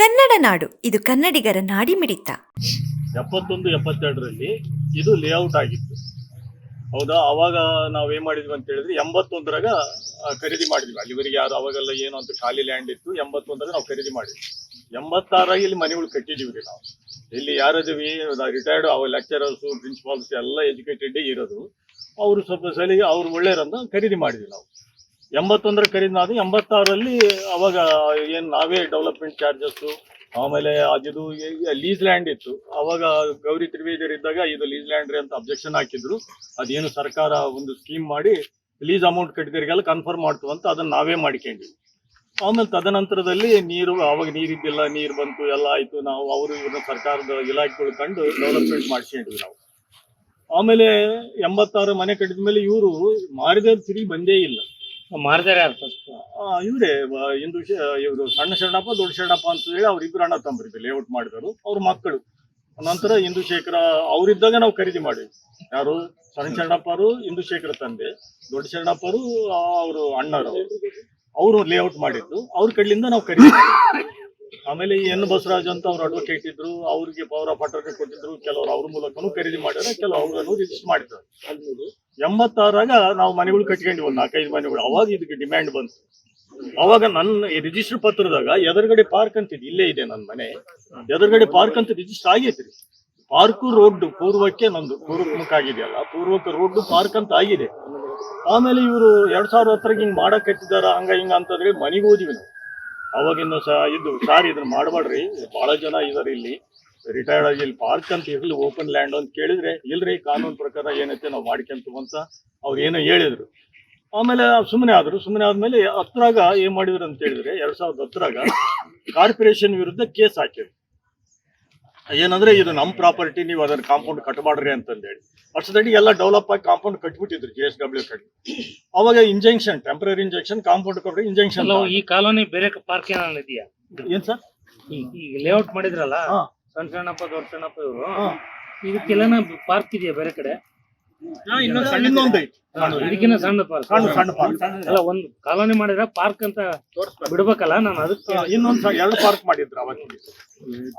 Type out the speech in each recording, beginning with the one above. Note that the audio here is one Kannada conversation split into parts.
ಕನ್ನಡ ನಾಡು. ಇದು ಕನ್ನಡಿಗರ ನಾಡಿಮಿಡಿತ. ಎಪ್ಪತ್ತೊಂದು, ಎಪ್ಪತ್ತೆರಡರಲ್ಲಿ ಇದು ಲೇಔಟ್ ಆಗಿತ್ತು. ಹೌದಾ? ಅವಾಗ ನಾವು ಏನ್ ಮಾಡಿದ್ವಿ ಅಂತ ಹೇಳಿದ್ರೆ ಎಂಬತ್ತೊಂದರಾಗ ಖರೀದಿ ಮಾಡಿದ್ವಿ. ಅಲ್ಲಿವರೆಗೆ ಯಾರು ಅವಾಗೆಲ್ಲ ಏನು ಅಂತ ಖಾಲಿ ಲ್ಯಾಂಡ್ ಇತ್ತು, ಎಂಬತ್ತೊಂದರಾಗ ನಾವು ಖರೀದಿ ಮಾಡಿದ್ವಿ. ಎಂಬತ್ತಾರಾಗ ಇಲ್ಲಿ ಮನೆಗಳು ಕಟ್ಟಿದೀವಿ ರೀ ನಾವು. ಇಲ್ಲಿ ಯಾರದೀವಿ ರಿಟೈರ್ಡ್ ಅವ ಲೆಕ್ಚರರ್ಸ್ ಪ್ರಿನ್ಸಿಪಾಲ್ಸ್ ಎಲ್ಲ ಎಜುಕೇಟೆಡ್ ಇರೋದು. ಅವರು ಸ್ವಲ್ಪ ಸಲಿಗೆ ಅವ್ರು ಒಳ್ಳೆಯರಂತ ಖರೀದಿ ಮಾಡಿದ್ವಿ ನಾವು. ಎಂಬತ್ತೊಂದರ ಖರೀದಿ ನಾವು ಎಂಬತ್ತಾರಲ್ಲಿ ಅವಾಗ ಏನ್ ನಾವೇ ಡೆವಲಪ್ಮೆಂಟ್ ಚಾರ್ಜಸ್ ಆಮೇಲೆ ಅದಿದು ಲೀಸ್ ಲ್ಯಾಂಡ್ ಇತ್ತು. ಅವಾಗ ಗೌರಿ ತ್ರಿವೇದಿಯರ್ ಇದ್ದಾಗ ಇದು ಲೀಸ್ ಲ್ಯಾಂಡ್ ರೀ ಅಂತ ಅಬ್ಜೆಕ್ಷನ್ ಹಾಕಿದ್ರು. ಅದೇನು ಸರ್ಕಾರ ಒಂದು ಸ್ಕೀಮ್ ಮಾಡಿ ಲೀಸ್ ಅಮೌಂಟ್ ಕಟ್ಟಿದರಿಗೆಲ್ಲ ಕನ್ಫರ್ಮ್ ಮಾಡ್ತು ಅಂತ ಅದನ್ನ ನಾವೇ ಮಾಡ್ಕೊಂಡ್ವಿ. ಆಮೇಲೆ ತದನಂತರದಲ್ಲಿ ನೀರು, ಅವಾಗ ನೀರಿದ್ದಿಲ್ಲ ನೀರು ಬಂತು, ಎಲ್ಲ ಆಯ್ತು. ನಾವು ಅವರು ಇವ್ರನ್ನ ಸರ್ಕಾರದ ಇಲಾಖೆಗಳು ಕಂಡು ಡೆವಲಪ್ಮೆಂಟ್ ಮಾಡಿಸ್ಕೊಂಡ್ವಿ ನಾವು. ಆಮೇಲೆ ಎಂಬತ್ತಾರು ಮನೆ ಕಟ್ಟಿದ ಮೇಲೆ ಇವರು ಮಾರಿದ ತಿರುಗಿ ಬಂದೇ ಇಲ್ಲ. ಮಾರ್ದಾರ ಇವರೇ ಇಂದು ಇವರು ಸಣ್ಣ ಶರಣಪ್ಪ, ದೊಡ್ಡ ಶರಣಪ್ಪ ಅಂತ ಹೇಳಿ ಅವ್ರಿಬ್ರು ಅಣ್ಣ ತಮ್ಮರಿದ್ರು ಲೇಔಟ್ ಮಾಡಿದರು ಅವ್ರ ಮಕ್ಕಳು. ನಂತರ ಇಂದು ಶೇಖರ, ಅವರಿದ್ದಾಗ ನಾವು ಖರೀದಿ ಮಾಡಿದ್ವಿ. ಯಾರು? ಸಣ್ಣ ಶರಣಪ್ಪರು, ಇಂದು ಶೇಖರ ತಂದೆ. ದೊಡ್ಡ ಶರಣಪ್ಪರು ಅವರು ಅಣ್ಣರು. ಅವರು ಲೇಔಟ್ ಮಾಡಿದ್ದು. ಅವ್ರ ಕಡೆಯಿಂದ ನಾವು ಖರೀದಿ. ಆಮೇಲೆ ಎನ್ ಬಸವರಾಜ್ ಅಂತ ಅವ್ರು ಅಡ್ವೊಕೇಟ್ ಇದ್ರು, ಅವ್ರಿಗೆ ಪವರ್ ಆಫ್ ಅಟರ್ನಿ ಕೊಟ್ಟಿದ್ರು, ಕೆಲವರು ಅವ್ರ ಮೂಲಕನೂ ಖರೀದಿ ಮಾಡ್ಯಾರ ಕೆಲವು ಅವ್ರನ್ನು ರಿಜಿಸ್ಟರ್ ಮಾಡಿದ್ರು ಎಂಬತ್ತಾರಾಗ ನಾವು ಮನೆಗಳು ಕಟ್ಕೊಂಡಿವಿ ಒಂದು ನಾಲ್ಕೈದು ಮನೆಗಳು, ಅವಾಗ ಇದಕ್ಕೆ ಡಿಮ್ಯಾಂಡ್ ಬಂತು. ಅವಾಗ ನನ್ನ ರಿಜಿಸ್ಟರ್ ಪತ್ರದಾಗ ಎದುರುಗಡೆ ಪಾರ್ಕ್ ಅಂತ ಇದೆ ಇಲ್ಲೇ ಇದೆ ನನ್ನ ಮನೆ. ಎದುರುಗಡೆ ಪಾರ್ಕ್ ಅಂತ ರಿಜಿಸ್ಟರ್ ಆಗೈತ್ರಿ ಪಾರ್ಕು ರೋಡ್ ಪೂರ್ವಕ್ಕೆ ನಂದು, ಪೂರ್ವಕ್ಕೆ ಆಗಿದೆಯಲ್ಲ, ಪೂರ್ವಕ್ಕೆ ರೋಡ್ ಪಾರ್ಕ್ ಅಂತ ಆಗಿದೆ. ಆಮೇಲೆ ಇವರು ಎರಡ್ ಸಾವಿರದ ಹತ್ತರಾಗ ಹಿಂಗ್ ಮಾಡಕ್ ಹತ್ತಿದಾರ, ಹಂಗ ಹಿಂಗ ಅಂತಂದ್ರೆ ಮನೆಗೆ ಹೋದಿವಿ ನಾವು. ಅವಾಗಿನ್ನು ಸಹ ಇದು ಸಾರಿ ಇದನ್ನ ಮಾಡಬೇಡ್ರಿ. ಬಹಳ ಜನ ಇದಾರೆ ಇಲ್ಲಿ. ರಿಟೈರ್ಡ್ ಆಗಿ ಇಲ್ಲಿ ಪಾರ್ಕ್ ಅಂತ ಇರಲಿ ಓಪನ್ ಲ್ಯಾಂಡ್ ಅಂತ ಕೇಳಿದ್ರೆ, ಇಲ್ರಿ, ಕಾನೂನು ಪ್ರಕಾರ ಏನೈತೆ ನಾವು ಮಾಡ್ಕೊಂತೀವಿ ಅಂತ ಅವ್ರು ಏನೋ ಹೇಳಿದ್ರು. ಆಮೇಲೆ ಸುಮ್ಮನೆ ಆದ್ರು. ಸುಮ್ಮನೆ ಆದ್ಮೇಲೆ ಹತ್ರಾಗ ಏನ್ ಮಾಡಿದ್ರು ಅಂತ ಹೇಳಿದ್ರೆ, ಎರಡ್ ಸಾವಿರದ ಹತ್ತರಾಗ ಕಾರ್ಪೊರೇಷನ್ ವಿರುದ್ಧ ಕೇಸ್ ಹಾಕಿದ್ರು. ಏನಂದ್ರೆ ಇದು ನಮ್ ಪ್ರಾಪರ್ಟಿ ನೀವು ಅದನ್ನ ಕಾಂಪೌಂಡ್ ಕಟ್ಮಾಡ್ರಿ ಅಂತಂದೇಳಿ. ವರ್ಷದಡಿ ಎಲ್ಲ ಡೆವಲಪ್ ಆಗಿ ಕಾಂಪೌಂಡ್ ಕಟ್ಬಿಟ್ಟಿದ್ರು ಜಿ ಎಸ್ ಡಬ್ಲ್ಯೂ ಕಡೆ. ಅವಾಗ ಇಂಜೆಕ್ಷನ್ ಟೆಂಪರರಿ ಇಂಜೆಕ್ಷನ್ ಕಾಂಪೌಂಡ್ ಕೊಟ್ರೆ ಇಂಜೆಕ್ಷನ್ ಈ ಕಾಲೋನಿ ಬೇರೆ ಪಾರ್ಕ್ ಏನಿದೆಯಾ ಇದೆಯಾ? ಏನ್ ಸರ್? ಈಗ ಲೇಔಟ್ ಮಾಡಿದ್ರಲ್ಲ. ಸಣ್ಣ ಸಣ್ಣಪ್ಪ ದೊಡ್ಡ ಸಣ್ಣಪ್ಪ ಇವರು. ಇದಕ್ಕೆಲ್ಲ ಪಾರ್ಕ್ ಇದೆಯಾ ಬೇರೆ ಕಡೆ? ಇದಕ್ಕಿನ್ನ ಸಣ್ಣ ಪಾರ್ಕ್. ಸಣ್ಣ ಸಣ್ಣ ಪಾರ್ಕ್. ಅಲ್ಲ ಒಂದ್ ಕಾಲೋನಿ ಮಾಡಿದ್ರೆ ಪಾರ್ಕ್ ಅಂತ ಬಿಡ್ಬೇಕಲ್ಲ ನಾನು ಅದಕ್ಕೆ ಇನ್ನೊಂದ್ ಸ- ಎರಡು ಪಾರ್ಕ್ ಮಾಡಿದ್ರು ಅವತ್ತು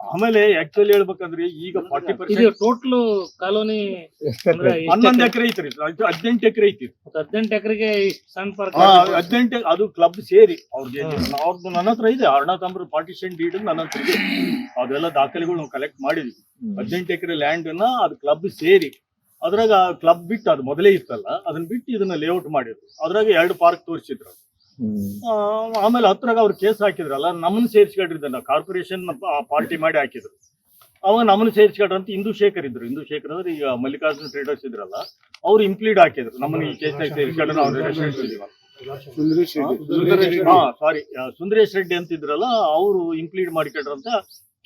ಆಮೇಲೆ ಆಕ್ಚುಲಿ ಹೇಳ್ಬೇಕಂದ್ರೆ ಈಗ ಫಾರ್ಟಿ ಪರ್ಸೆಂಟ್ ಟೋಟಲ್ ಕಾಲೋನಿ ಹನ್ನೊಂದು ಎಕರೆ? ಐತ್ರಿ. ಹದಿನೆಂಟು ಎಕರೆ ಐತಿ ಹದಿನೆಂಟು ಎಕರೆಗೆ ಸಣ್ಣ ಪಾರ್ಕ್ ಹದಿನೆಂಟು ಅದು ಕ್ಲಬ್ ಸೇರಿ ಅವ್ರಿಗೆ ಅವ್ರದ್ದು ನನ್ನ ಹತ್ರ ಇದೆ. ಅರ್ಣ ಪಾರ್ಟಿಷನ್ ಡೀಡ್ ನನ್ನ ಹತ್ರ ಇದೆ. ಅದೆಲ್ಲ ದಾಖಲೆಗಳು ನಾವು ಕಲೆಕ್ಟ್ ಮಾಡಿದ್ವಿ. ಹದಿನೆಂಟು ಎಕರೆ ಲ್ಯಾಂಡ್ ಅನ್ನ ಅದು ಕ್ಲಬ್ ಸೇರಿ ಅದ್ರಾಗ ಕ್ಲಬ್ ಬಿಟ್ಟು ಅದು ಮೊದಲೇ ಇತ್ತಲ್ಲ ಅದನ್ನ ಬಿಟ್ಟು ಇದನ್ನ ಲೇಔಟ್ ಮಾಡಿದ್ರು. ಅದ್ರಾಗ ಎರಡು ಪಾರ್ಕ್ ತೋರಿಸಿದ್ರು. ಆ, ಆಮೇಲೆ ಹತ್ರಾಗ ಅವ್ರು ಕೇಸ್ ಹಾಕಿದ್ರಲ್ಲ ನಮ್ಮನ್ನ ಸೇರಿಸ್ಕೊಂಡಿದ್ದ ನಾವು ಕಾರ್ಪೊರೇಷನ್ ಪಾರ್ಟಿ ಮಾಡಿ ಹಾಕಿದ್ರು. ಅವಾಗ ನಮ್ಮನ್ನ ಸೇರಿಸ್ಕೊಂಡ್ರಂತ ಹಿಂದೂ ಶೇಖರ್ ಇದ್ರು. ಹಿಂದೂ ಶೇಖರ್ ಅಂದ್ರೆ ಈಗ ಮಲ್ಲಿಕಾರ್ಜುನ್ ಟ್ರೇಡರ್ಸ್ ಇದ್ರಲ್ಲ ಅವ್ರು ಇಂಪ್ಲೀಡ್ ಹಾಕಿದ್ರು. ನಮ್ಮನ್ನ ಈ ಕೇಸ್ ಸೇರಿಸ್ಕೊಂಡ್ರೆ ನಾವು ಹಾ ಸಾರಿ ಸುಂದರೇಶ್ ರೆಡ್ಡಿ. ಅಂತಿದ್ರಲ್ಲ ಅವರು ಇಂಪ್ಲೀಡ್ ಮಾಡಿಕೊಂಡ್ರಂತ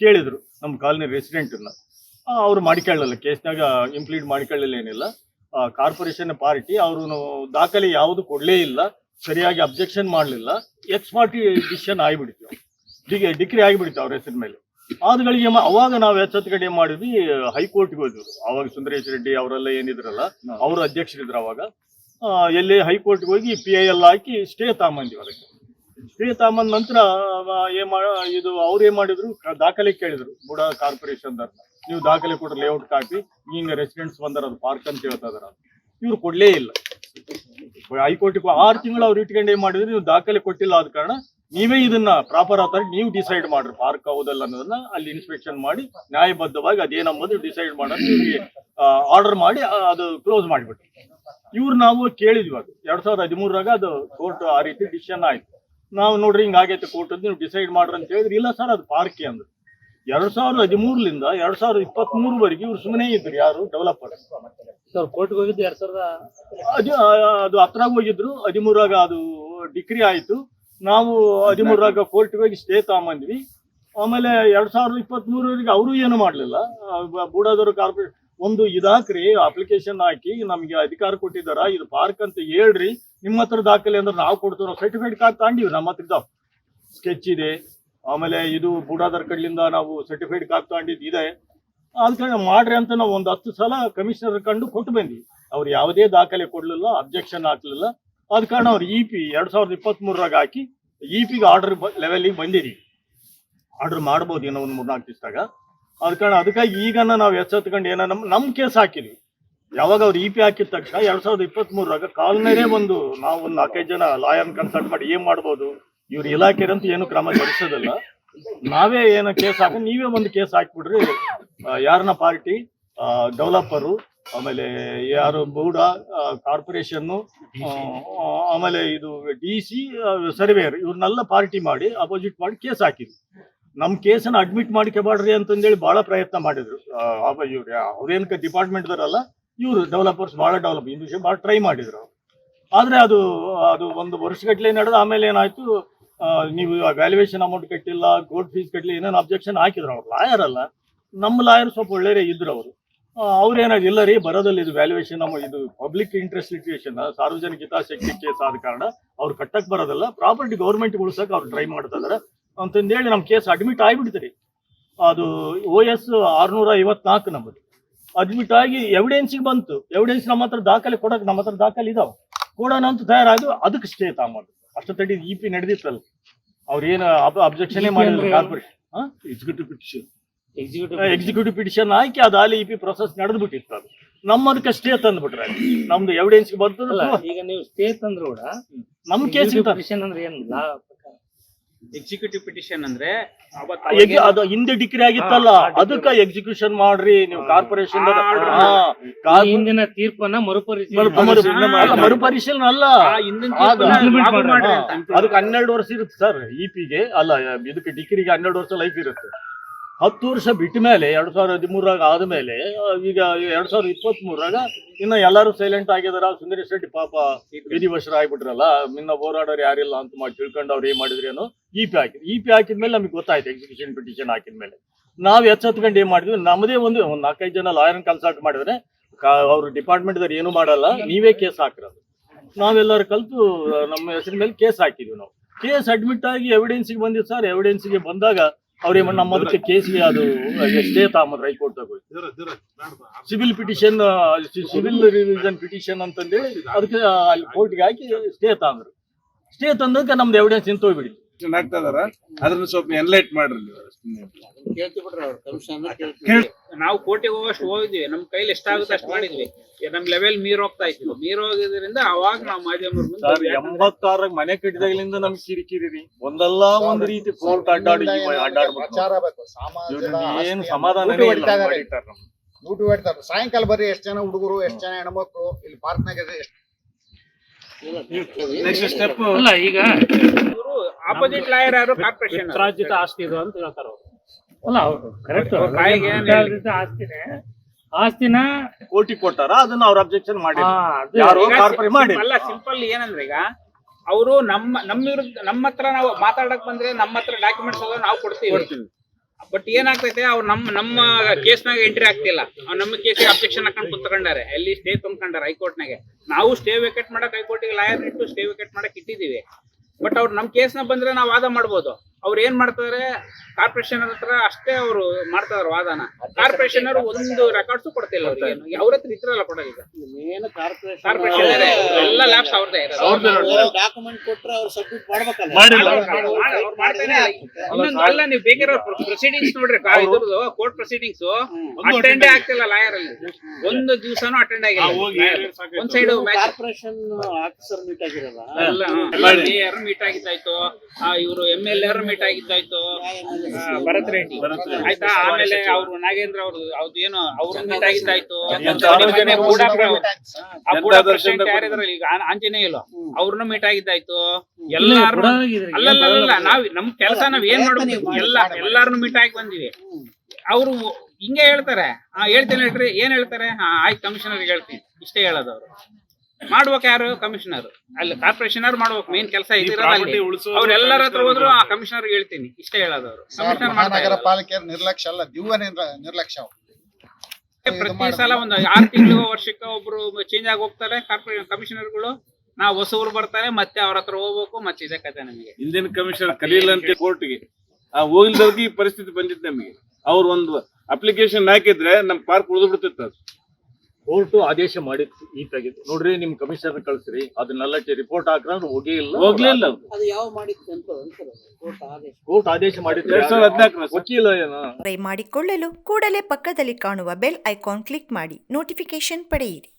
ಕೇಳಿದ್ರು ನಮ್ಮ ಕಾಲನಿ ರೆಸಿಡೆಂಟ್ ಅವ್ರು ಮಾಡಿಕೊಳ್ಳಲ್ಲ. ಕೇಸ್ನಾಗ ಇಂಪ್ಲೀಟ್ ಮಾಡಿಕೊಳ್ಳಲ್ಲ ಏನಿಲ್ಲ. ಕಾರ್ಪೊರೇಷನ್ ಪಾರ್ಟಿ ಅವರು ದಾಖಲೆ ಯಾವುದು ಕೊಡಲೇ ಇಲ್ಲ. ಸರಿಯಾಗಿ ಅಬ್ಜೆಕ್ಷನ್ ಮಾಡಲಿಲ್ಲ. ಎಕ್ಸ್ ಪಾರ್ಟಿ ಡಿಸಿಷನ್ ಆಗಿಬಿಡ್ತು. ಡಿಗೆ ಡಿಗ್ರಿ ಆಗಿಬಿಡ್ತು ಅವ್ರ ಹೆಸರ ಮೇಲೆ. ಆದಗಳಿಗೆ ಅವಾಗ ನಾವು ಎಚ್ಚೆತ್ತುಗಡೆ ಏನ್ ಮಾಡಿದ್ವಿ ಹೈಕೋರ್ಟ್ಗೆ ಹೋದ್ವಿ. ಅವಾಗ ಸುಂದರೇಶ್ ರೆಡ್ಡಿ ಅವರೆಲ್ಲ ಏನಿದ್ರಲ್ಲ ಅವರು ಅಧ್ಯಕ್ಷರಿದ್ರು ಅವಾಗ. ಎಲ್ಲಿ ಹೈಕೋರ್ಟ್ಗೆ ಹೋಗಿ ಪಿ ಐ ಎಲ್ ಹಾಕಿ ಸ್ಟೇ ತಗೊಂಬಂದ್ವಿ ಅದಕ್ಕೆ ಸ್ಟೇ ತಗೊಂಬಂದ ನಂತರ ಏನ್ ಮಾಡ ಇದು ಅವ್ರು ಏನ್ ಮಾಡಿದ್ರು? ದಾಖಲೆ ಕೇಳಿದ್ರು ಬುಡ ಕಾರ್ಪೊರೇಷನ್ ನೀವು ದಾಖಲೆ ಕೊಡ್ರಿ ಲೇಔಟ್ ಕಾಪಿ ಹಿಂಗ ರೆಸಿಡೆಂಟ್ಸ್ ಬಂದಾರ ಪಾರ್ಕ್ ಅಂತ ಹೇಳ್ತಾ ಇದಾರ ಇವ್ರು ಕೊಡ್ಲೇ ಇಲ್ಲ. ಹೈಕೋರ್ಟಿಗೆ ಆರು ತಿಂಗಳು ಅವ್ರು ಇಟ್ಕೊಂಡು ಏನ್ ಮಾಡಿದ್ರು, ನೀವು ದಾಖಲೆ ಕೊಟ್ಟಿಲ್ಲ ಆದ ಕಾರಣ ನೀವೇ ಇದನ್ನ ಪ್ರಾಪರ್ ಆಗಿ ನೀವು ಡಿಸೈಡ್ ಮಾಡ್ರಿ ಪಾರ್ಕ್ ಹೌದಲ್ಲ ಅನ್ನೋದನ್ನ ಅಲ್ಲಿ ಇನ್ಸ್ಪೆಕ್ಷನ್ ಮಾಡಿ, ನ್ಯಾಯಬದ್ಧವಾಗಿ ಅದೇನಂಬುದು ಡಿಸೈಡ್ ಮಾಡೋದು ನಿಮಗೆ ಆರ್ಡರ್ ಮಾಡಿ ಅದು ಕ್ಲೋಸ್ ಮಾಡಿಬಿಟ್ರಿ. ಇವ್ರು ನಾವು ಕೇಳಿದ್ವಿ ಅದು. ಎರಡ್ ಸಾವಿರದ ಹದಿಮೂರರಾಗ ಅದು ಕೋರ್ಟ್ ಆ ರೀತಿ ಡಿಸಿಷನ್ ಆಯ್ತು. ನಾವು ನೋಡ್ರಿ ಹಿಂಗಾಗೈತೆ ಕೋರ್ಟ್ ನೀವು ಡಿಸೈಡ್ ಮಾಡ್ರಿ ಅಂತ ಹೇಳಿದ್ರೆ. ಇಲ್ಲ ಸರ್, ಅದು ಪಾರ್ಕಿ ಅಂದ್ರು. ಎರಡ್ ಸಾವಿರದ ಹದಿಮೂರರಿಂದ ಎರಡ್ ಸಾವಿರದ ಇಪ್ಪತ್ತ್ ಮೂರವರೆಗೆ ಇವ್ರು ಸುಮ್ಮನೆ ಇದ್ರು ಯಾರು ಡೆವಲಪರ್ ಸರ್ ಕೋರ್ಟ್ಗೆ ಹೋಗಿದ್ದು ಎರಡ್ ಸಾವಿರದ ಅದು ಅದು ಹತ್ರಾಗ ಹೋಗಿದ್ರು ಹದಿಮೂರಾಗ ಅದು ಡಿಗ್ರಿ ಆಯ್ತು. ನಾವು ಹದಿಮೂರಾಗ ಕೋರ್ಟ್ಗೆ ಹೋಗಿ ಸ್ಟೇ ತಗೊಂಬಂದ್ವಿ. ಆಮೇಲೆ ಎರಡ್ ಸಾವಿರದ ಇಪ್ಪತ್ತ್ ಮೂರವರೆಗೆ ಅವರು ಏನು ಮಾಡ್ಲಿಲ್ಲ. ಬೂಡಾದವರು ಕಾರ್ಪೊರೇಟ್ ಒಂದು ಇದಾಕ್ರಿ ಅಪ್ಲಿಕೇಶನ್ ಹಾಕಿ ನಮ್ಗೆ ಅಧಿಕಾರ ಕೊಟ್ಟಿದಾರ ಇದು ಪಾರ್ಕ್ ಅಂತ ಹೇಳ್ರಿ. ನಿಮ್ಮ ಹತ್ರ ದಾಖಲೆ ಅಂದ್ರೆ ನಾವು ಕೊಡ್ತೀವಿ ಸರ್ಟಿಫಿಕೇಟ್ ಕಾರ್ಡ್ ತಗೊಂಡಿವಿ? ನಮ್ಮ ಹತ್ರ ಇದ್ದಾವ ಸ್ಕೆಚ್ ಇದೆ ಆಮೇಲೆ ಇದು ಬೂಡಾದರ್ ಕಡ್ಲಿಂದ ನಾವು ಸರ್ಟಿಫೈಡ್ ಕಾಪಿ ತಗೊಂಡಿದ್ದು ಇದೆ. ಅದಕ್ಕೆ ಮಾಡ್ರಿ ಅಂತ ನಾವು ಒಂದು ಹತ್ತು ಸಲ ಕಮಿಷನರ್ ಕಂಡು ಕೊಟ್ಟು ಬಂದ್ವಿ. ಅವ್ರು ಯಾವುದೇ ದಾಖಲೆ ಕೊಡ್ಲಿಲ್ಲ ಅಬ್ಜೆಕ್ಷನ್ ಹಾಕ್ಲಿಲ್ಲ. ಅದ್ ಕಾರಣ ಅವ್ರು ಇ ಪಿ ಎರಡ್ ಸಾವಿರದ ಇಪ್ಪತ್ತ್ ಮೂರರಾಗ ಹಾಕಿ ಇ ಪಿಗೆ ಆರ್ಡರ್ ಲೆವೆಲಿಗೆ ಬಂದಿದ್ದೀವಿ ಆರ್ಡರ್ ಮಾಡ್ಬೋದು ಏನೋ ಒಂದು ಮೂರ್ನಾಲ್ಕು ದಿವಸದಾಗ. ಅದ್ ಕಾರಣ ಅದಕ್ಕಾಗಿ ಈಗ ನಾವು ಎಚ್ಚೆತ್ಕೊಂಡು ಏನೋ ನಮ್ಮ ನಮ್ಮ ಕೇಸ್ ಹಾಕಿದ್ವಿ. ಯಾವಾಗ ಅವ್ರು ಇ ಪಿ ಹಾಕಿದ ತಕ್ಷಣ ಎರಡ್ ಸಾವಿರದ ಇಪ್ಪತ್ತ್ ಮೂರಾಗ ಕಾಲ್ಮೇಲೆ ಒಂದು ನಾವು ಒಂದು ನಾಲ್ಕೈದು ಜನ ಲಾಯರ್ನ ಕನ್ಸಲ್ಟ್ ಮಾಡಿ ಏನ್ ಮಾಡ್ಬೋದು? ಇವ್ರ ಇಲಾಖೆರಂತೂ ಏನು ಕ್ರಮ ಜರುಗಿಸೋದಿಲ್ಲ. ನಾವೇ ಏನೋ ಕೇಸ್ ಹಾಕಿ, ನೀವೇ ಒಂದು ಕೇಸ್ ಹಾಕ್ಬಿಡ್ರಿ. ಯಾರನ್ನ ಪಾರ್ಟಿ ಡೆವಲಪರು, ಆಮೇಲೆ ಯಾರು ಬೌಡ ಕಾರ್ಪೊರೇಷನ್ನು ಆಮೇಲೆ ಇದು ಡಿ ಸಿ ಸರ್ವೇಯರ್, ಇವ್ರನ್ನೆಲ್ಲ ಪಾರ್ಟಿ ಮಾಡಿ, ಅಪೋಸಿಟ್ ಮಾಡಿ ಕೇಸ್ ಹಾಕಿದ್ರು ನಮ್ಮ ಕೇಸನ್ನ ಅಡ್ಮಿಟ್ ಮಾಡ್ಕೋಬಾಡ್ರಿ ಅಂತಂದೇಳಿ ಬಹಳ ಪ್ರಯತ್ನ ಮಾಡಿದ್ರು. ಇವ್ರು ಡಿಪಾರ್ಟ್ಮೆಂಟ್ ಅಲ್ಲ ಇವರು ಡೆವಲಪರ್ಸ್ ಬಹಳ ಡೆವಲಪ್, ಈ ವಿಷಯ ಬಹಳ ಟ್ರೈ ಮಾಡಿದ್ರು. ಆದ್ರೆ ಅದು ಅದು ಒಂದು ವರ್ಷಗಟ್ಟಲೆ ನಡೆದು ಆಮೇಲೆ ಏನಾಯ್ತು ನೀವು ವ್ಯಾಲ್ಯೂಯೇಷನ್ ಅಮೌಂಟ್ ಕಟ್ಟಿಲ್ಲ ಕೋರ್ಟ್ ಫೀಸ್ ಕಟ್ಟಲಿ ಏನೇನು ಅಬ್ಜೆಕ್ಷನ್ ಹಾಕಿದ್ರು ಅವ್ರು ಲಾಯರ್ ಅಲ್ಲ. ನಮ್ಮ ಲಾಯರ್ ಸ್ವಲ್ಪ ಒಳ್ಳೆಯರೇ ಇದ್ರು ಅವರು. ಅವ್ರೇನಾದ್ರು ಇಲ್ಲ ರೀ, ಬರೋದಿಲ್ಲ ಇದು ವ್ಯಾಲ್ಯೂಯೇಷನ್ ನಮ್ಮ ಇದು ಪಬ್ಲಿಕ್ ಇಂಟ್ರೆಸ್ಟ್ ಲಿಟಿಗೇಷನ್ ಸಾರ್ವಜನಿಕ ಹಿತಾಸಕ್ತಿ ಕೇಸ್ ಆದ ಕಾರಣ ಅವ್ರು ಕಟ್ಟಕ್ಕೆ ಬರೋದಿಲ್ಲ. ಪ್ರಾಪರ್ಟಿ ಗೌರ್ಮೆಂಟ್ ಉಳ್ಸಕ್ ಅವ್ರು ಟ್ರೈ ಮಾಡ್ತಾ ಅಂತಂದೇಳಿ ನಮ್ಮ ಕೇಸ್ ಅಡ್ಮಿಟ್ ಆಗಿಬಿಡ್ತೀರಿ ಅದು ಓ ಎಸ್ ಆರ್ನೂರ ಐವತ್ನಾಲ್ಕು ನಮ್ಮದು ಅಡ್ಮಿಟ್ ಆಗಿ ಎವಿಡೆನ್ಸಿಗೆ ಬಂತು. ಎವಿಡೆನ್ಸ್ ನಮ್ಮ ಹತ್ರ ದಾಖಲೆ ಕೊಡೋಕೆ ನಮ್ಮ ಹತ್ರ ದಾಖಲೆ ಇದಾವೆ. ಕೊಡೋಣ ಅಂತ ತಯಾರಾದ್ರು ಅದಕ್ಕೆ ಸ್ಟೇ ತಾಂಬೋದು ಅಷ್ಟು ತಡಿ ಇ ಪಿ ನಡೆದಿತ್ತಲ್ಲ. ಅವ್ರು ಏನು? ಅಬ್ಜೆಕ್ಷನ್ ಮಾಡಿದ್ರು corporate executive petition executive executive petition ಹಾಕಿ ಅದು ಇಪಿ ಇ ಪಿ ಪ್ರೊಸೆಸ್ ನಡೆದು ಬಿಟ್ಟಿತ್ತು ಅದು. ನಮ್ಮದಕ್ಕೆ ಸ್ಟೇ ತಂದ್ಬಿಟ್ರೆ ನಮ್ದು ಎವಿಡೆನ್ಸ್ ಬರ್ತದಲ್ಲ. ಈಗ ನೀವು ಸ್ಟೇ ತಂದ್ರು ಕೂಡ ನಮ್ ಕೇಸ್ ಪಿಟಿಷನ್ ಅಂದ್ರೆ ಏನಿಲ್ಲ ಎಕ್ಸಿಕ್ಯೂಟಿವ್ ಪಿಟಿಷನ್ ಅಂದ್ರೆ ಎಗ್- ಅದು ಹಿಂದೆ ಡಿಕ್ರಿ ಆಗಿತ್ತಲ್ಲ. ಹಾ, ಆ ಅದಕ್ಕ ಎಕ್ಸಿಕ್ಯೂಷನ್ ಮಾಡ್ರಿ ನೀವು ಕಾರ್ಪೊರೇಷನ್ ಹಿಂದಿನ ತೀರ್ಪನ್ನ ಮರುಪರಿಶೀಲನೆ ಮರು- ಮರುಪರಿಶೀಲನೆ ಅಲ್ಲ. ಆ ಹಿಂದಿನ ಆಗ ತೀರ್ಪನ್ನ implement ಲಾಗು ಮಾಡ್ರಿ. ಮಾಡ್ರಿ ಹಾ, ಅಂತ. ಅದಕ್ಕೆ ಹನ್ನೆರಡು ವರ್ಷ ಇರುತ್ತೆ ಸರ್ ಇಪಿಗೆ ಅಲ್ಲ ಇದಕ್ಕೆ ಡಿಗ್ರಿಗೆ ಹನ್ನೆರಡು ವರ್ಷ ಲೈಫ್ ಇರುತ್ತೆ. ಹತ್ತು ವರ್ಷ ಬಿಟ್ಟ ಮೇಲೆ ಎರಡ್ ಸಾವಿರದ ಹದಿಮೂರಾಗ ಆದ್ಮೇಲೆ, ಈಗ ಎರಡ್ ಸಾವಿರದ ಇಪ್ಪತ್ತ್ ಮೂರಾಗ ಇನ್ನ ಎಲ್ಲರೂ ಸೈಲೆಂಟ್ ಆಗಿದಾರ. ಸುಂದರೇಶ್ ರೆಡ್ಡಿ ಪಾಪ ವಿಧಿವಶರ ಆಗ್ಬಿಟ್ರಲ್ಲ ಇನ್ನ ಹೋರಾಡೋರು ಯಾರಿಲ್ಲ ಅಂತ ಮಾಡಿ ತಿಳ್ಕೊಂಡು ಅವ್ರು ಏನ್ ಮಾಡಿದ್ರೇನು? ಇ ಪಿ ಹಾಕಿದ್ರು ಇ ಪಿ ಹಾಕಿದ್ಮೇಲೆ ನಮಗೆ ಗೊತ್ತಾಯ್ತು ಎಕ್ಸಿಕ್ಯೂಷನ್ ಪಿಟಿಷನ್ ಹಾಕಿದ್ಮೇಲೆ ನಾವು ಎಚ್ಚೆತ್ಕೊಂಡು ಏನ್ ಮಾಡಿದ್ವಿ? ನಮ್ದೇ ಒಂದು, ಒಂದ್ ನಾಲ್ಕೈದು ಜನ ಲಾಯರ್ ಕನ್ಸಲ್ಟ್ ಮಾಡಿದ್ರೆ ಅವ್ರ ಡಿಪಾರ್ಟ್ಮೆಂಟ್ ಏನು ಮಾಡಲ್ಲ. ನೀವೇ ಕೇಸ್ ಹಾಕಿರೋದು. ನಾವೆಲ್ಲರೂ ಕಲ್ತು ನಮ್ಮ ಹೆಸರಿನ ಮೇಲೆ ಕೇಸ್ ಹಾಕಿದ್ವಿ ನಾವು. ಕೇಸ್ ಅಡ್ಮಿಟ್ ಆಗಿ ಎವಿಡೆನ್ಸಿಗೆ ಬಂದಿದ್ದು ಸರ್ ಎವಿಡೆನ್ಸಿಗೆ ಬಂದಾಗ ಅವ್ರೇಮ ನಮ್ಮ ಅದಕ್ಕೆ ಕೇಸಿಗೆ ಅದು ಸ್ಟೇ ತಗೊಂಬಂದ್ರೆ ಹೈಕೋರ್ಟ್ ಹೋಯ್ತು civil petition civil revision petition ಅಂತಂದೇಳಿ ಅದಕ್ಕೆ ಅಲ್ಲಿ ಕೋರ್ಟ್ಗೆ ಹಾಕಿ ಸ್ಟೇ ತಂದ್ರು ಸ್ಟೇ ತಂದಕ್ಕೆ ನಮ್ದು ಎವಿಡೆನ್ಸ್ ನಿಂತೋಗ್ಬಿಡಿ ಆಗ್ತಾ ಇದಾರ. ಅದನ್ನ ಸ್ವಲ್ಪ ಎನ್ಲೈಟ್ ಮಾಡ್ರಿ ನೀವು. ನಾವು ಕೋಟಿಗೆ ಹೋಗೋಷ್ಟು ಹೋಗಿದ್ವಿ. ನಮ್ ಕೈಲಿ ಎಷ್ಟಾಗುತ್ತೆ ಅಷ್ಟು ಮಾಡಿದ್ವಿ. ನಮ್ ಲೆವೆಲ್ ಮೀರ್ ಹೋಗ್ತಾ ಇತ್ತು ಮೀರ್ ಹೋಗಿದ್ರಿಂದ ಅವಾಗ ನಾವು ಮಾಧ್ಯಮ ಮುಂದೆ ಸರ್ ಎಂಬತ್ತಾರಾಗ ಮನೆ ಕಟ್ಟಿದಾಗಲಿಂದ ನಮ್ ಕಿರಿಕಿರಿ ರೀ ಒಂದಲ್ಲ ಒಂದ್ ರೀತಿ ಕೋರ್ಟ್ ಅಡ್ಡಾಡಿ ಏನು ನಮ್ಗೆ. ಊಟ ಹೊಡಿತಾರೆ ಸಾಯಂಕಾಲ ಬರ್ರಿ ಎಷ್ಟ್ ಜನ ಹುಡುಗರು ಎಷ್ಟ್ ಜನ ಹೆಣ್ಮಕ್ಳು ಇಲ್ಲಿ ಪಾರ್ಕ್ನಾಗ ಎಷ್ಟು ನೆಕ್ಸ್ಟ್ ಸ್ಟೆಪ್ ಅಲ್ಲ ಈಗ ಆಪೋಸಿಟ್ ಲಾಯರ್ ಯಾರು ಕಾರ್ಪೊರೇಷನ್ ಆಸ್ತಿ ಇದು ಅಂತ ಹೇಳ್ತಾರ. ಅಲ್ಲ ಕರೆಕ್ಟ್? ಆಸ್ತಿನೇ ಆಸ್ತಿನ ಕೋಟಿ ಕೊಟ್ಟಾರ ಅದನ್ನ ಅವ್ರ ಅಬ್ಜೆಕ್ಷನ್ ಮಾಡಿ ಯಾರು ಈಗ ಕಾರ್ಪೊರೇಟ್ ಮಾಡಿ ಅಲ್ಲ ಸಿಂಪಲ್ ಏನಂದ್ರೆ ಈಗ ಅವರು ನಮ್ಮ ನಮ್ಮ ವಿರುದ್ಧ ನಮ್ಮ ಹತ್ರ ನಾವು ಮಾತಾಡಕ್ ಬಂದ್ರೆ ನಮ್ಮ ಹತ್ರ ಡಾಕ್ಯುಮೆಂಟ್ಸ್ ನಾವು ಕೊಡ್ತೀವಿ. ಬಟ್ ಏನಾಗ್ತೈತೆ ಅವ್ರು ನಮ್ಮ ನಮ್ಮ ಕೇಸ್ನಾಗ ಎಂಟ್ರಿ ಆಗ್ತಿಲ್ಲ. ಅವ್ರು ನಮ್ಮ ಕೇಸಿಗೆ ಅಬ್ಜೆಕ್ಷನ್ ಹಾಕೊಂಡು ಕುತ್ಕೊಂಡಾರೆ. ಎಲ್ಲಿ ಸ್ಟೇ ತಂದ್ಕೊಂಡಾರೆ ಹೈಕೋರ್ಟ್ನಾಗೆ. ನಾವು ಸ್ಟೇ ವೇಕೆಟ್ ಮಾಡಕ್ ಹೈಕೋರ್ಟಿಗೆ ಲಾಯರ್ ಇಟ್ಟು ಸ್ಟೇ ವೇಕೆಟ್ ಮಾಡಕ್ ಇಟ್ಟಿದೀವಿ ಬಟ್ ಅವ್ರು ನಮ್ಮ ಕೇಸ್ನ ಬಂದ್ರೆ ನಾವು ವಾದ ಮಾಡ್ಬೋದು. ಅವ್ರು ಏನ್ ಮಾಡ್ತಾರೆ ಕಾರ್ಪೊರೇಷನ್ ಹತ್ರ ಅಷ್ಟೇ ಅವರು ಮಾಡ್ತಾರೆ ವಾದನ. ಕಾರ್ಪೊರೇಷನ್ ಅವರು ಒಂದು ರೆಕಾರ್ಡ್ಸ್ ಕೊಡ್ತಿಲ್ಲ ಅವ್ರಿಗೆ ಅವ್ರ ಹತ್ರ ಇದ್ರಲ್ಲ ಕೊಡೋದೀಗ ಕಾರ್ಪೊರೇಷನ್ ಎಲ್ಲ ಲ್ಯಾಬ್ಸ್ ಅವ್ರದೇ ಡಾಕ್ಯುಮೆಂಟ್ ಕೊಟ್ರೆ ಅವ್ರು ಸಬ್ಮಿಟ್ ಮಾಡ್ಬೇಕಲ್ಲ. ಮಾಡಿಲ್ಲ. ಮಾಡ್- ಅವ್ರು ಮಾಡ್ತಾನೆ ಇಲ್ಲ. ಇನ್ನೊಂದು ಅಲ್ಲ ನೀವು ಬೇಗ ಪ್ರೊಸೀಡಿಂಗ್ಸ್ ನೋಡ್ರಿ. ಇದ್ರದ್ದು ಕೋರ್ಟ್ ಪ್ರೊಸೀಡಿಂಗ್ಸ್ ಅಟೆಂಡೇ ಆಗ್ತಿಲ್ಲ ಲಾಯರ್ ಅಲ್ಲಿ. ಒಂದು ದಿವಸನೂ ಅಟೆಂಡ್ ಆಗಿಲ್ಲ. ಒಂದ್ ಸೈಡ್ ಕಾರ್ಪೊರೇಷನ್ ಆಫೀಸರ್ ಮೀಟ್ ಆಗಿರಲ್ಲ. ಮೀಟ್ ಆಗಿದ್ದಾಯ್ತು ಇವರು ಎಂ ಎಲ್ ಎರ್ ಮೀಟ್ ಆಗಿದ್ದಾಯ್ತು ಭರತ್ ರೆಡ್ಡಿ. ಆಯ್ತಾ? ಆಮೇಲೆ ಅವ್ರು ನಾಗೇಂದ್ರ ಅವ್ರದ್ದು ಅವ್ರದ್ದು ಏನು? ಅವ್ರು ಮೀಟ್ ಆಗಿದ್ದಾಯ್ತು ಈಗ? ಆಂಜನೇಯ ಇಲ್ಲ ಅವ್ರನ್ನೂ ಮೀಟ್ ಆಗಿದ್ದಾಯ್ತು ಎಲ್ಲಾರು ಅಲ್ಲಲ್ಲ ನಾವ್ ನಮ್ ಕೆಲಸ ನಾವ್ ಏನ್ ಮಾಡ್ಬೇಕು ಎಲ್ಲ ಎಲ್ಲಾರನು ಮೀಟ್ ಆಗಿ ಬಂದಿವಿ. ಅವರು ಹಿಂಗೆ ಹೇಳ್ತಾರೆ. ಹಾ ಹೇಳ್ತೇನೆ ಹೇಳ್ರಿ. ಏನ್ ಹೇಳ್ತಾರೆ? ಹಾ ಆಯ್ತು ಕಮಿಷನರ್ ಹೇಳ್ತೀನಿ. ಇಷ್ಟೇ ಹೇಳೋದು ಅವ್ರು. ಮಾಡ್ಬೇಕು ಯಾರು? ಕಮಿಷನರ್ ಅಲ್ಲಿ ಕಾರ್ಪೊರೇಷನ್ ಮಾಡ್ಬೇಕು. ಮೇನ್ ಕೆಲಸ ಅವ್ರೆಲ್ಲರ ಹತ್ರ ಹೋದ್ರು ಆ ಕಮಿಷನರ್ ಹೇಳ್ತೀನಿ. ಇಷ್ಟ ಹೇಳೋದವ್ರು. ಕಮಿಷನರ್ ಮಹಾನಗರ ಮಾಡ್ತಾರೆ ಪಾಲಿಕೆಯವ್ರ ನಿರ್ಲಕ್ಷ್ಯ ಅಲ್ಲ ದಿವ್ಯ ನಿರ್ಲಕ್ಷ್ಯ ಅವ್ರು. ಪ್ರತಿ. ಸಲ ಒಂದು ಆರು ತಿಂಗಳು ವರ್ಷಕ್ಕೆ ಒಬ್ರು ಚೇಂಜ್ ಆಗಿ ಹೋಗ್ತಾರೆ ಕಾರ್ಪೊರೇಷನ್ ಕಮಿಷನರ್ಗಳು ನಾವು ಹೊಸವ್ರು ಬರ್ತಾರೆ ಮತ್ತೆ ಅವ್ರ ಹತ್ರ ಹೋಗ್ಬೇಕು ಮತ್ತೆ ಇದೇ ಕತೆ ನಮಗೆ. ಇಂದಿನ ಕಮಿಷನರ್ ಕಲೀಲ್ ಅಂತ ಕೋರ್ಟ್ಗೆ ಆ ಹೋಗಿಲ್ದವ್ರಿಗೆ ಈ ಪರಿಸ್ಥಿತಿ ಬಂದಿತ್ತು ನಮಗೆ. ಅವ್ರು ಒಂದು ಅಪ್ಲಿಕೇಶನ್ ಹಾಕಿದ್ರೆ ನಮ್ ಪಾರ್ಕ್ ಉಳಿದು ಬಿಡ್ತಿತ್ತು ಅದು. ಕೋರ್ಟ್ ಆದೇಶ ಮಾಡಿತ್ತು ಈ ತೆಗೆದು ನೋಡ್ರಿ ನಿಮ್ ಕಮಿಷನರ್ ಕಳ್ಸ್ರಿ. ಅದನ್ನೆಲ್ಲ ರಿಪೋರ್ಟ್ ಹಾಕ್ರಂದ್ರೆ ಹೋಗೇ ಇಲ್ಲ. ಹೋಗ್ಲಿಲ್ಲ. ಕೋರ್ಟ್ ಆದೇಶ. ಕೋರ್ಟ್ ಆದೇಶ ಮಾಡಿತ್ತು ಎರಡ್ ಸಾವಿರದ ಹದಿನಾಲ್ಕರ ವಕೀಲ ಏನ. ಕರೆ ಮಾಡಿಕೊಳ್ಳಲು ಕೂಡಲೇ ಪಕ್ಕದಲ್ಲಿ ಕಾಣುವ ಬೆಲ್ ಐಕಾನ್ ಕ್ಲಿಕ್ ಮಾಡಿ. ನೋಟಿಫಿಕೇಶನ್ ಪಡೆಯಿರಿ.